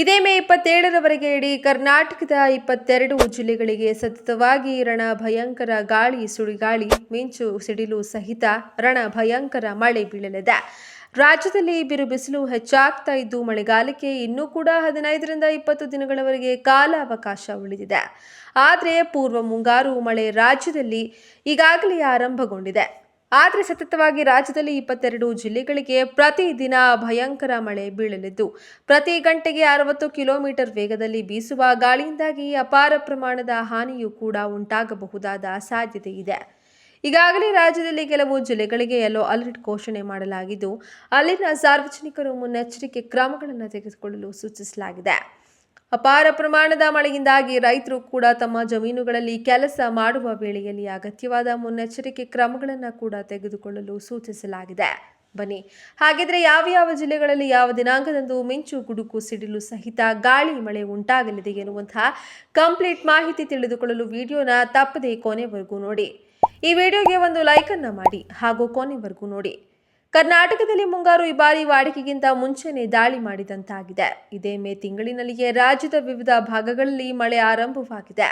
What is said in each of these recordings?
ಇದೇ ಮೇ ಇಪ್ಪತ್ತೇಳರವರೆಗೆ ಇಡೀ ಕರ್ನಾಟಕದ ಇಪ್ಪತ್ತೆರಡು ಜಿಲ್ಲೆಗಳಿಗೆ ಸತತವಾಗಿ ರಣ ಭಯಂಕರ ಗಾಳಿ, ಸುಳಿಗಾಳಿ, ಮಿಂಚು, ಸಿಡಿಲು ಸಹಿತ ರಣ ಭಯಂಕರ ಮಳೆ ಬೀಳಲಿದೆ. ರಾಜ್ಯದಲ್ಲಿ ಬಿರು ಬಿಸಿಲು ಹೆಚ್ಚಾಗ್ತಾ ಇದ್ದು, ಮಳೆಗಾಲಕ್ಕೆ ಇನ್ನೂ ಕೂಡ ಹದಿನೈದರಿಂದ ಇಪ್ಪತ್ತು ದಿನಗಳವರೆಗೆ ಕಾಲಾವಕಾಶ ಉಳಿದಿದೆ. ಆದರೆ ಪೂರ್ವ ಮುಂಗಾರು ಮಳೆ ರಾಜ್ಯದಲ್ಲಿ ಈಗಾಗಲೇ ಆರಂಭಗೊಂಡಿದೆ. ಆದರೆ ಸತತವಾಗಿ ರಾಜ್ಯದಲ್ಲಿ ಇಪ್ಪತ್ತೆರಡು ಜಿಲ್ಲೆಗಳಿಗೆ ಪ್ರತಿದಿನ ಭಯಂಕರ ಮಳೆ ಬೀಳಲಿದ್ದು, ಪ್ರತಿ ಗಂಟೆಗೆ ಅರವತ್ತು ಕಿಲೋಮೀಟರ್ ವೇಗದಲ್ಲಿ ಬೀಸುವ ಗಾಳಿಯಿಂದಾಗಿ ಅಪಾರ ಪ್ರಮಾಣದ ಹಾನಿಯೂ ಕೂಡ ಉಂಟಾಗಬಹುದಾದ ಸಾಧ್ಯತೆ ಇದೆ. ಈಗಾಗಲೇ ರಾಜ್ಯದಲ್ಲಿ ಕೆಲವು ಜಿಲ್ಲೆಗಳಿಗೆ ಯೆಲ್ಲೋ ಅಲರ್ಟ್ ಘೋಷಣೆ ಮಾಡಲಾಗಿದ್ದು, ಅಲ್ಲಿನ ಸಾರ್ವಜನಿಕರು ಮುನ್ನೆಚ್ಚರಿಕೆ ಕ್ರಮಗಳನ್ನು ತೆಗೆದುಕೊಳ್ಳಲು ಸೂಚಿಸಲಾಗಿದೆ. ಅಪಾರ ಪ್ರಮಾಣದ ಮಳೆಯಿಂದಾಗಿ ರೈತರು ಕೂಡ ತಮ್ಮ ಜಮೀನುಗಳಲ್ಲಿ ಕೆಲಸ ಮಾಡುವ ವೇಳೆಯಲ್ಲಿ ಅಗತ್ಯವಾದ ಮುನ್ನೆಚ್ಚರಿಕೆ ಕ್ರಮಗಳನ್ನು ಕೂಡ ತೆಗೆದುಕೊಳ್ಳಲು ಸೂಚಿಸಲಾಗಿದೆ. ಬನ್ನಿ, ಹಾಗಿದ್ರೆ ಯಾವ ಯಾವ ಜಿಲ್ಲೆಗಳಲ್ಲಿ ಯಾವ ದಿನಾಂಕದಂದು ಮಿಂಚು ಗುಡುಕು ಸಿಡಿಲು ಸಹಿತ ಗಾಳಿ ಮಳೆ ಉಂಟಾಗಲಿದೆ ಎನ್ನುವಂತಹ ಕಂಪ್ಲೀಟ್ ಮಾಹಿತಿ ತಿಳಿದುಕೊಳ್ಳಲು ವಿಡಿಯೋನ ತಪ್ಪದೆ ಕೊನೆವರೆಗೂ ನೋಡಿ. ಈ ವಿಡಿಯೋಗೆ ಒಂದು ಲೈಕನ್ನು ಮಾಡಿ ಹಾಗೂ ಕೊನೆವರೆಗೂ ನೋಡಿ. ಕರ್ನಾಟಕದಲ್ಲಿ ಮುಂಗಾರು ಈ ಬಾರಿ ವಾಡಿಕೆಗಿಂತ ಮುಂಚೆನೆ ದಾಳಿ ಮಾಡಿದಂತಾಗಿದೆ. ಇದೇ ಮೇ ತಿಂಗಳಿನಲ್ಲಿಯೇ ರಾಜ್ಯದ ವಿವಿಧ ಭಾಗಗಳಲ್ಲಿ ಮಳೆ ಆರಂಭವಾಗಿದೆ.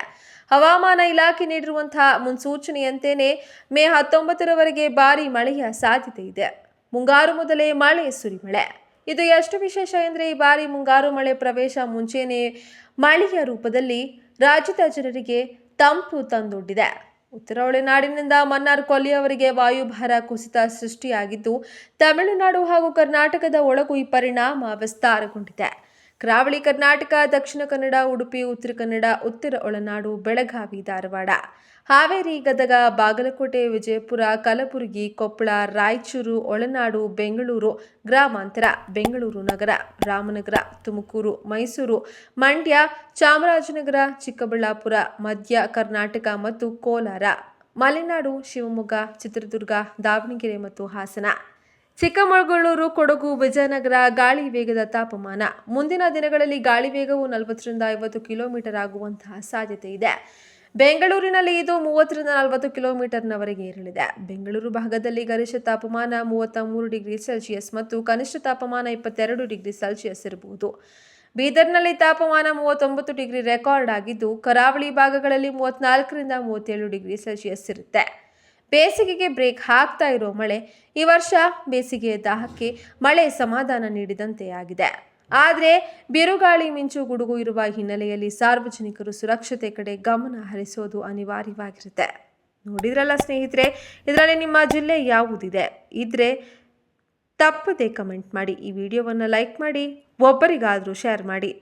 ಹವಾಮಾನ ಇಲಾಖೆ ನೀಡಿರುವಂತಹ ಮುನ್ಸೂಚನೆಯಂತೆಯೇ ಮೇ ಹತ್ತೊಂಬತ್ತರವರೆಗೆ ಭಾರಿ ಮಳೆಯ ಸಾಧ್ಯತೆ ಇದೆ. ಮುಂಗಾರು ಮೊದಲೇ ಮಳೆ ಸುರಿಮಳೆ. ಇದು ಎಷ್ಟು ವಿಶೇಷ ಎಂದರೆ ಈ ಬಾರಿ ಮುಂಗಾರು ಮಳೆ ಪ್ರವೇಶ ಮುಂಚೆನೇ ಮಳೆಯ ರೂಪದಲ್ಲಿ ರಾಜ್ಯದ ಜನರಿಗೆ ತಂಪು ತಂದೊಡ್ಡಿದೆ. ಉತ್ತರ ಒಳನಾಡಿನಿಂದ ಮನ್ನಾರ್ ಕೊಲ್ಲಿಯವರೆಗೆ ವಾಯುಭಾರ ಕುಸಿತ ಸೃಷ್ಟಿಯಾಗಿದ್ದು ತಮಿಳುನಾಡು ಹಾಗೂ ಕರ್ನಾಟಕದ ಒಳಗೂ ಈ ಪರಿಣಾಮ ವಿಸ್ತಾರಗೊಂಡಿದೆ. ಕರಾವಳಿ ಕರ್ನಾಟಕ, ದಕ್ಷಿಣ ಕನ್ನಡ, ಉಡುಪಿ, ಉತ್ತರ ಕನ್ನಡ, ಉತ್ತರ ಒಳನಾಡು, ಬೆಳಗಾವಿ, ಧಾರವಾಡ. ಹಾವೇರಿ ಗದಗ, ಬಾಗಲಕೋಟೆ, ವಿಜಯಪುರ, ಕಲಬುರಗಿ, ಕೊಪ್ಪಳ, ರಾಯಚೂರು, ಒಳನಾಡು, ಬೆಂಗಳೂರು ಗ್ರಾಮಾಂತರ, ಬೆಂಗಳೂರು ನಗರ, ರಾಮನಗರ, ತುಮಕೂರು, ಮೈಸೂರು, ಮಂಡ್ಯ, ಚಾಮರಾಜನಗರ, ಚಿಕ್ಕಬಳ್ಳಾಪುರ, ಮಧ್ಯ ಕರ್ನಾಟಕ ಮತ್ತು ಕೋಲಾರ. ಮಲೆನಾಡು, ಶಿವಮೊಗ್ಗ, ಚಿತ್ರದುರ್ಗ, ದಾವಣಗೆರೆ ಮತ್ತು ಹಾಸನ. ಚಿಕ್ಕಮಗಳೂರು, ಕೊಡಗು, ವಿಜಯನಗರ ಗಾಳಿ ವೇಗದ ತಾಪಮಾನ. ಮುಂದಿನ ದಿನಗಳಲ್ಲಿ ಗಾಳಿ ವೇಗವು ನಲವತ್ತರಿಂದ ಐವತ್ತು ಕಿಲೋಮೀಟರ್ ಆಗುವಂತಹ ಸಾಧ್ಯತೆ ಇದೆ. ಬೆಂಗಳೂರಿನಲ್ಲಿ ಇದು ಮೂವತ್ತರಿಂದ ನಲವತ್ತು ಕಿಲೋಮೀಟರ್ನವರೆಗೆ ಏರಲಿದೆ. ಬೆಂಗಳೂರು ಭಾಗದಲ್ಲಿ ಗರಿಷ್ಠ ತಾಪಮಾನ ಮೂವತ್ತ ಮೂರು ಡಿಗ್ರಿ ಸೆಲ್ಸಿಯಸ್ ಮತ್ತು ಕನಿಷ್ಠ ತಾಪಮಾನ ಇಪ್ಪತ್ತೆರಡು ಡಿಗ್ರಿ ಸೆಲ್ಸಿಯಸ್ ಇರಬಹುದು. ಬೀದರ್ನಲ್ಲಿ ತಾಪಮಾನ ಮೂವತ್ತೊಂಬತ್ತು ಡಿಗ್ರಿ ರೆಕಾರ್ಡ್ ಆಗಿದ್ದು, ಕರಾವಳಿ ಭಾಗಗಳಲ್ಲಿ ಮೂವತ್ನಾಲ್ಕರಿಂದ ಮೂವತ್ತೇಳು ಡಿಗ್ರಿ ಸೆಲ್ಸಿಯಸ್ ಇರುತ್ತೆ. ಬೇಸಿಗೆಗೆ ಬ್ರೇಕ್ ಹಾಕ್ತಾ ಇರೋ ಮಳೆ ಈ ವರ್ಷ ಬೇಸಿಗೆಯ ದಾಹಕ್ಕೆ ಮಳೆ ಸಮಾಧಾನ ನೀಡಿದಂತೆ ಆಗಿದೆ. ಆದರೆ ಬಿರುಗಾಳಿ ಮಿಂಚು ಗುಡುಗು ಇರುವ ಹಿನ್ನೆಲೆಯಲ್ಲಿ ಸಾರ್ವಜನಿಕರು ಸುರಕ್ಷತೆ ಕಡೆ ಗಮನ ಹರಿಸೋದು ಅನಿವಾರ್ಯವಾಗಿರುತ್ತೆ. ನೋಡಿದ್ರಲ್ಲ ಸ್ನೇಹಿತರೆ, ಇದರಲ್ಲಿ ನಿಮ್ಮ ಜಿಲ್ಲೆ ಯಾವುದಿದೆ? ಇದ್ರೆ ತಪ್ಪದೆ ಕಮೆಂಟ್ ಮಾಡಿ, ಈ ವಿಡಿಯೋವನ್ನು ಲೈಕ್ ಮಾಡಿ, ಒಬ್ಬರಿಗಾದರೂ ಶೇರ್ ಮಾಡಿ.